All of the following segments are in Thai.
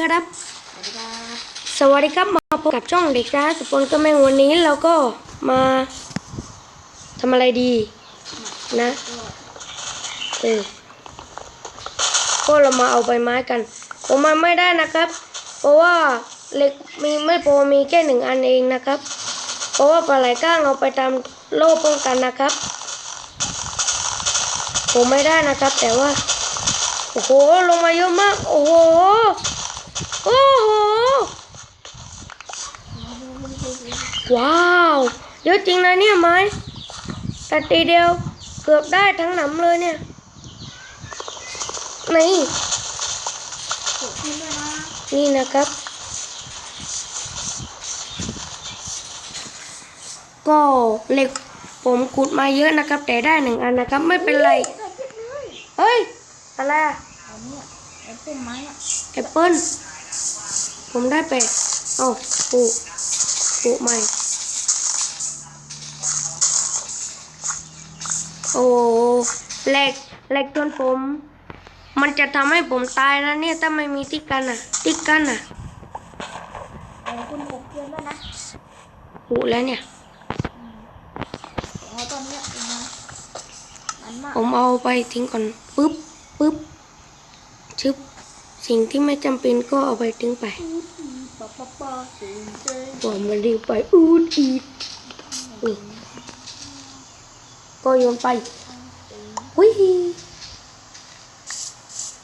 ครับสวัสดีครับ สวัสดีครับ มาพบกับช่องเด็กร้าสุพลก็แม่งวันนี้เราก็มาทำอะไรดีนะ เออ ก็เรามาเอาใบไม้กันผมมาไม่ได้นะครับ เพราะว่าเหล็กมีไม่พอมีแค่หนึ่งอันเองนะครับ เพราะว่าปลาไหลก้างเอาไปทำโล่ป้องกันนะครับ ผมไม่ได้นะครับ แต่ว่า โอ้โห ลงมาเยอะมาก โอ้โห โอ้โห ว้าวเยอะจริงนะเนี่ยไม้แต่ตีเดียวเกือบได้ทั้งหนำเลยเนี่ย นี่กดขึ้นด้วยนะนี่นะครับ ก็เหล็กผมขุดมาเยอะนะครับ แต่ได้หนึ่งอันนะครับ ไม่เป็นไรได้เก็บเลยเฮ้ย อะไรอะอันเนี้ยไอ้ต้นไม้อะแอปเปิ้ล ผมได้ไปเอาปลูกปลูกใหม่ โอ้เหล็กเหล็กจนผม มันจะทำให้ผมตายนะเนี่ยถ้าไม่มีติ๊กกันอะ ติ๊กกันอะแต่คุณปลูกเกลือด้วยนะปลูกแล้วเนี่ยเอาต้นเนี้ยเป็นไงมันมากผมเอาไปทิ้งก่อน ปึ๊บ ปึ๊บชึบ สิ่งที่ไม่จำเป็นก็เอาไปทิ้งไปปะปะปะตื่นเต้นผมมันรีบไปอูดอีดนี่ก็โยนไปวิ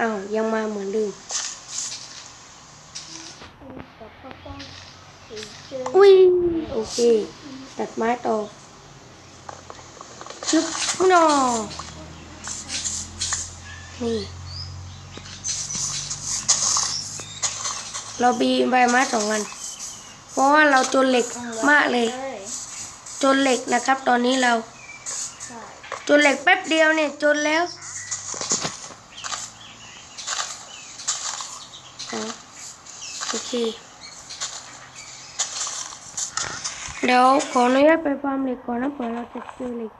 อ้าวยังมาเหมือนเดิมปะปะปะตื่นเต้นอุ้ยโอเค ตัดไม้ต่อชึบนอนี่ เราบีใบไม้สองอัน เพราะว่าเราจนเหล็กมากเลย จนเหล็กนะครับ ตอนนี้เรา จนเหล็กแป๊บเดียวเนี่ยจนแล้วโอเค เดี๋ยวขออนุญาตไปฟาร์มเหล็กก่อนนะเผื่อเราจะเจอเหล็ก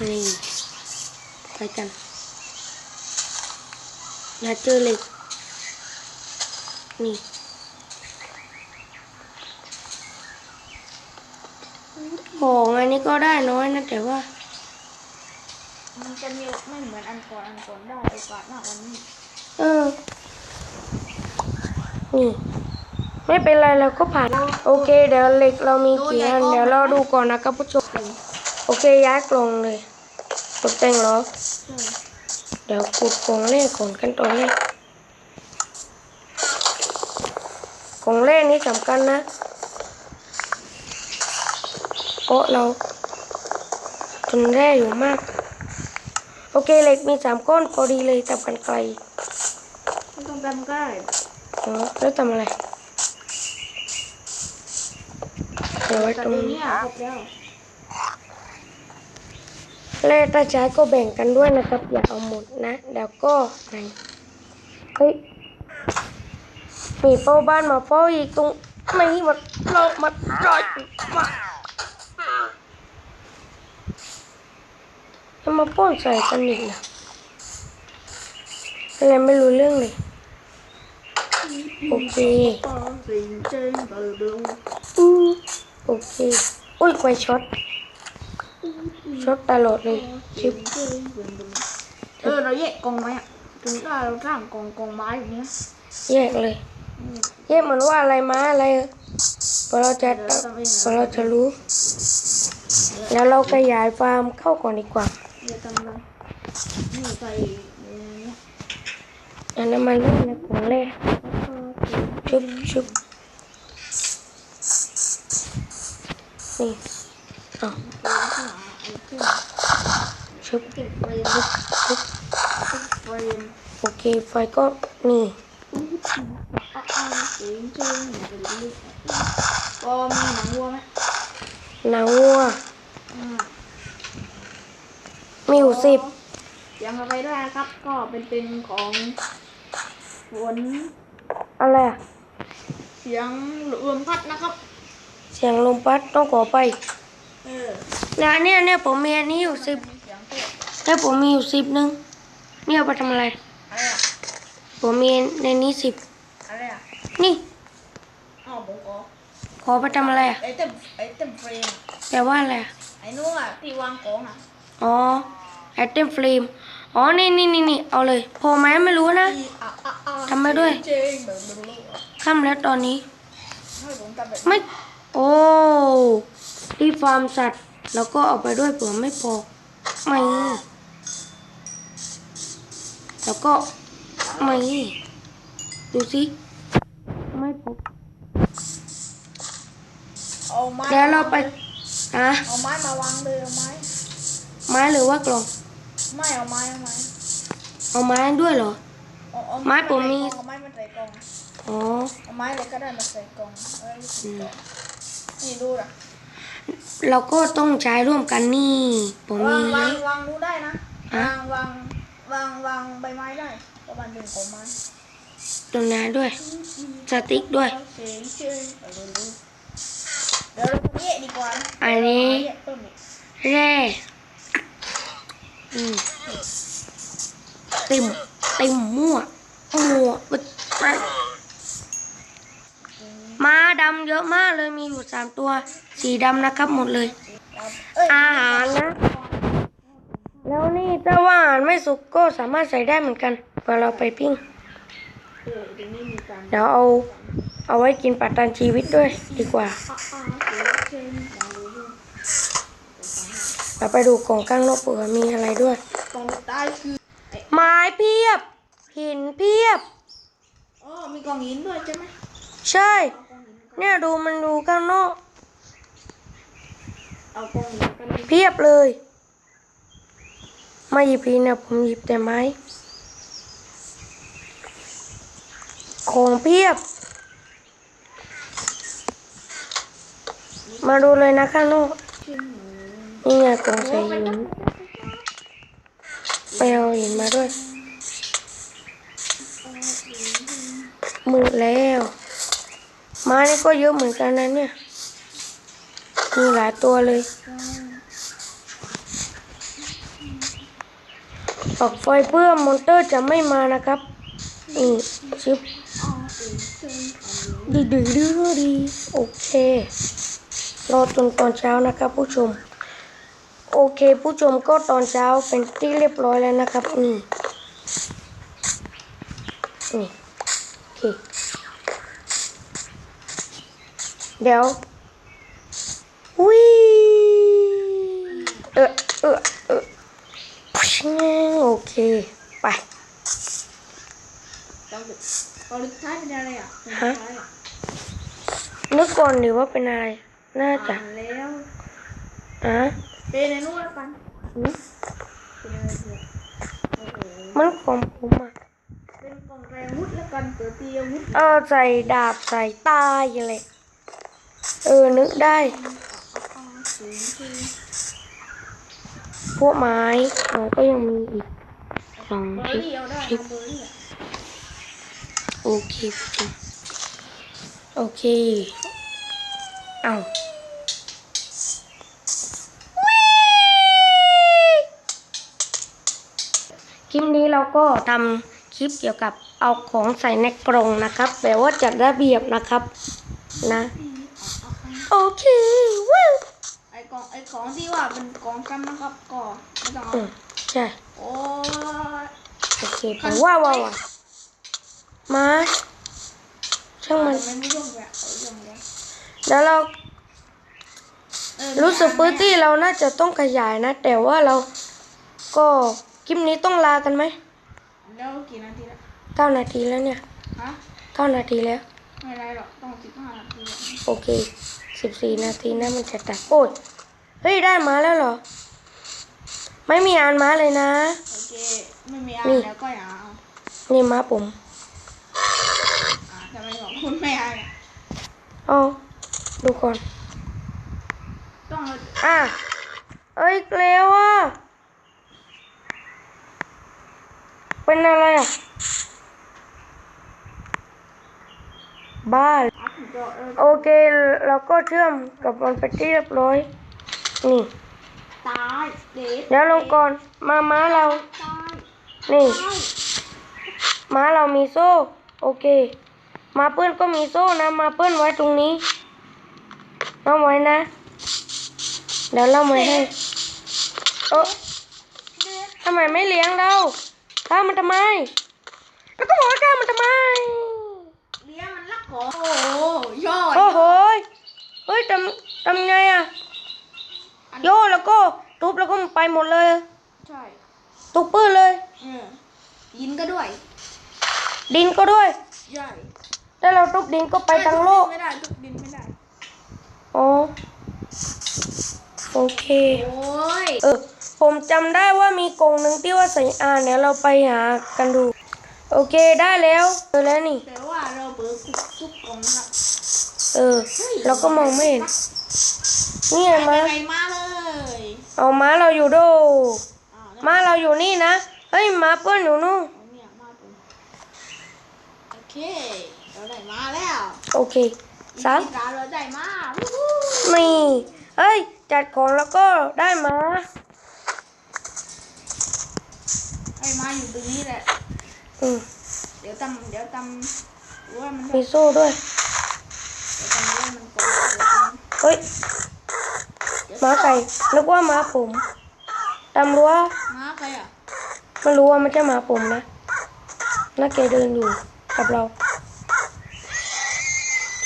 นี่ไปกันอย่าเจอเหล็ก นี่ของอันนี้ก็ได้น้อยนะแต่ว่า มันจะมีไม่เหมือนอันก่อนอันก่อนได้โอกาสมากกว่านี้ เออ นี่ ไม่เป็นไรเราก็ผ่าน โอเค เดี๋ยวเหล็กเรามีกี่อันเดี๋ยวเราดูก่อนนะครับผู้ชม โอเคย้ายกล่องเลยตกแต่งเหรอใช่เดี๋ยวขุดกล่องแรกก่อนกันตอนแรกกล่องแรกนี่สำคัญนะเพราะเราทนแร่อยู่มาก โอเคเหล็กมีสามก้อนพอดีเลยจับกันไกลไม่ต้องจำได้อ๋อแล้วทำอะไรเดี๋ยวไว้แต่ตรงเดี๋ยวนี้นี้ครบแล้วแร่ตาใช้ก็แบ่งกันด้วยนะครับอย่าเอาหมดนะเดี๋ยวก็ไหนเฮ้ย มีเป้าบ้านมาเฝ้าอีกตรงนี้มันเรามาจอยมาจะมาป้อนใส่กันอีกนะอะไรไม่รู้เรื่องเลย โอเคโอเค อุ้ยไฟช็อตช็อตตลอดเลยชิบเออเราแยกกองไหมอะถึงได้เราสร้างกองกองไม้อย่างเนี้ย แยกเลย แยกเหมือนว่าอะไรมาอะไรพอเราจะพอเราจะรู้ แล้วเราขยายฟาร์มเข้าก่อนดีกว่าเดี๋ยวทำเลยนี่ใส่ในเนี้ยอันนั้นมันเรื่องในของแรกชุบชุบนี่อะเอาข้างหลังไอ้เครื่องชุบเก็บเฟรมชุบชุบเฟรมโอเคไฟก็นี่ เอาเอาสิงเจนอย่าไปลึก ก็มีหนังวัวไหมหนังวัวอ่ามีอยู่สิบยังเอาไปด้วยนะครับ ก็เป็นเป็นของฝนอะไรอะเสียงลมพัดนะครับ เสียงลมพัดต้องขอไปเออแล้วเนี่ยเนี่ยผมมีอันนี้อยู่สิบเสียงเตะแต่ผมมีอยู่สิบนึงเนี่ยเอาไปทำอะไร อะไรอะผมมีในนี้สิบอะไรอะนี่อ๋อผมขอ ขอไปทำอะไรอะไอ้เต็มไอ้เต็มเฟรมแปลว่าอะไรอะไอ้นู้นอะที่วางของอะอ๋อไอเทมฟลมอ๋อนี่นี่นี่นี่เอาเลยพอไหมไม่รู้นะที่อะอะอะทำไปด้วยเจ๊งแบบแบบนี้ค่ำแล้วตอนนี้ ให้ผมทำแบบไม่ โอ้ที่ฟาร์มสัตว์ แล้วก็เอาไปด้วยเผื่อไม่พอไม่แล้วก็ไม่ดูสิไม่พบ เอาไม้แล้วเราไปอะเอาไม้มาวางเลยเอาไม้ไม้หรือว่ากล่อง ไม่เอาไม้เอาไม้เอาไม้ด้วยเหรอ เอาเอาไม้ผมมี เอาไม้มาใส่กล่องอ๋อ เอาไม้อะไรก็ได้มาใส่กล่องเอ้ยใส่กล่องนี่ดูนะเราก็ต้องใช้ร่วมกันนี่ผมวามีงวาเยงอะวางดูได้นะฮะวางวางวางวางใบไม้ได้ประมาณหนึ่งของไม้ตรงนั้นด้วย สติ๊กด้วยเจ๋งเจ๋งเอาดูดูเดี๋ยวเราแยกดีกว่าอันนี้ แร่อืมเต็มเต็มมั่วมั่วปึ๊ดปึ๊ดม้าดำเยอะมากเลยมีอยู่สามตัว สีดำนะครับหมดเลย อาหารนะ แล้วนี่ถ้าว่าอาหารไม่สุกก็สามารถใส่ได้เหมือนกันเพื่อเราไปปิ้ง เดี๋ยวเอา เอาไว้กินปัตตันชีวิตด้วยดีกว่า เราไปดูกล่องข้างนอกเผื่อมีอะไรด้วยตรงใต้คือไม้เพียบ หินเพียบ อ๋อ มีกล่องหินด้วยใช่ไหมใช่ เนี่ยดูมันดูข้างนอก เอากล่องหินกันเพียบเลย มาหยิบพีเนี่ยผมหยิบแต่ไม้ ของเพียบ มาดูเลยนะข้างนอกนี่ไงกองใส่หินไปเอาหินมาด้วยมืดแล้วไม้นี่ก็เยอะเหมือนกันนะเนี่ยมีหลายตัวเลยออกไฟเพื่อมอนเตอร์จะไม่มานะครับนี่ชิปดีดีดีดีดีโอเค รอจนตอนเช้านะครับผู้ชม โอเคผู้ชมก็ตอนเช้าเป็นที่เรียบร้อยแล้วนะครับนี่นี่โอเคเดี๋ยววิเออเออเออโอเค ไปตอนตอนท้ายเป็นอะไรอะตอนฮะท้ายอะนึกก่อนดิว่าเป็นอะไร น่าจะอ่านแล้วอะเป็นในนู้นแล้วกันหืมเป็นอะไรเนี่ยโอ้โหมันของผมอะเป็นกล่องแรงวุธแล้วกันเตือตีอาวุธเออใส่ดาบใส่ตาอะไรเออนึกได้อ๋อเจ๋งเจ๋งพวกไม้มันก็ยังมีอีกสองเบอชิ้ร์นรี่เอาได้เอาเบอร์รี่อะโอเคผู้ชมโอเค เอาคลิปนี้เราก็ทำคลิปเกี่ยวกับเอาของใส่ในกรงนะครับแต่ว่าจัดระเบียบนะครับ นะ โอเคว้าวไอ้กล่องไอ้ของที่ว่าเป็นกล่องซ้ำนะครับก็ไม่ต้องเอาอืมใช่โอ้ยโอเคไปว้าวว้าวว้าวมาช่างมันมันไม่ยุ่งเลยเอายุ่งเลย แล้วเราเออรู้สึกมีพื้อันไหมที่เราน่าจะต้องขยายนะ แต่ว่าเราก็คลิปนี้ต้องลากันไหมแล้วกี่นาทีแล้วเก้านาทีแล้วเนี่ยฮะเก้านาทีแล้ว ไม่ไรหรอกต้องสิบห้านาทีอะโอเคสิบสี่นาทีนะมันจะตัดโอ้ยเฮ้ยได้มาแล้วเหรอ ไม่มีอ่านมาเลยนะโอเคไม่มีอ่านนี่แล้วก็อย่าเอานี่มาผมอ่าทำไมบอกคุณไม่อ่านอะเอา ดูก่อน ต้องเอาอะเอ้ยเกลียวอะ เป็นอะไรอะ บ้าอัพจอเออโอเค เราก็เชื่อมกับมันไปที่เรียบร้อย นี่ตายเด็ดเดี๋ยวลงก่อน มาม้าเราตายนี่ตายม้าเรามีโซ่ โอเคม้าเพื่อนก็มีโซ่นะม้าเพื่อนไว้ตรงนี้ เอาไว้นะเดี๋ยวเราไม่ให้เออทำไมไม่เลี้ยงเราฆ่ามันทำไม แล้วก็บอกว่าฆ่ามันทำไม เลี้ยงมันรักของโอ้โหย่อโอ้โหยเฮ้ยทำทำไงอะโยแล้วก็ทุบแล้วก็มันไปหมดเลย ใช่ทุบปื้นเลยเออยินก็ด้วย ดินก็ด้วย ใช่ถ้าเราทุบดินก็ไปทั้งโลกไม่ได้ทุกดินไม่ได้ อ๋อโอเค โอ้ยเออ ผมจำได้ว่ามีกรงหนึ่งที่ว่าใส่อ่านเนี่ยเราไปหากันดู โอเคได้แล้วเจอแล้วนี่ แต่ว่าเราเปิดคุกทุกกล่องครับเออ เราก็มองไม่เห็นนี่ไงไปม้าไกลมาเลยเอาม้าเราอยู่โดอ้าวแล้วม้าเราอยู่นี่นะเฮ้ยม้าเปิ้ลอยู่นู่นเอาเนี่ยมาตรงโอเค เราได้มาแล้ว โอเค สามอีกการเราได้มาวู้ฮู้นี่เฮ้ย จัดของแล้วก็ได้ม้าไอ้มาอยู่ตรงนี้แหละอืมเดี๋ยวตำเดี๋ยวตำรู้ว่ามันมีโซ่ด้วยเดี๋ยวตำรู้ว่ามันก่อนเดี๋ยวตำเฮ้ยม้าไก่นึกว่าม้าผมตำรู้ว่าม้าใครอะไม่รู้ว่ามันจะม้าผมนะน่าแกเดินอยู่กับเราส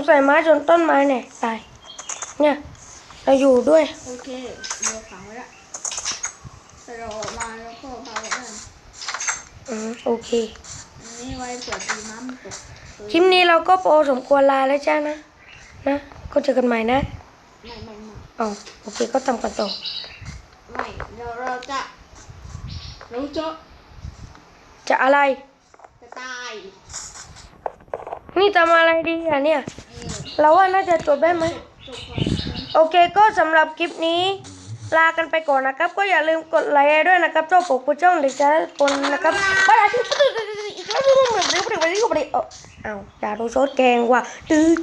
งสัยม้าจนต้นไม้เนี่ยตายเนี่ยเราอยู่ด้วย โอเคเราขังไว้ละแต่เราออกมาแล้วก็พาไปนั่นอืมโอเคอันนี้ไว้เผื่อตีน้ำมันตกเออคลิปนี้เราก็โปรสมควรลาแล้วจ้านะนะก็เจอกันใหม่นะไม่ไม่ไม่อ๋อโอเคก็ทำกันต่อไม่เดี๋ยวเราจะเราจะจะอะไรจะตาย นี่ทำอะไรดีอะเนี่ย เราว่าน่าจะจบได้ไหมโอเคก็สำหรับคลิปนี้ ลากันไปก่อนนะครับ ก็อย่าลืมกดไลค์ด้วยนะครับเจ้าปกผู้ช่องเด็กชายปนนะครับบ๊ายบายอีกแล้วเรื่องเหมือนเรื่องปฏิบัติก็ปฏิเอาอย่าโดนโซดแกงว่ะตื้อ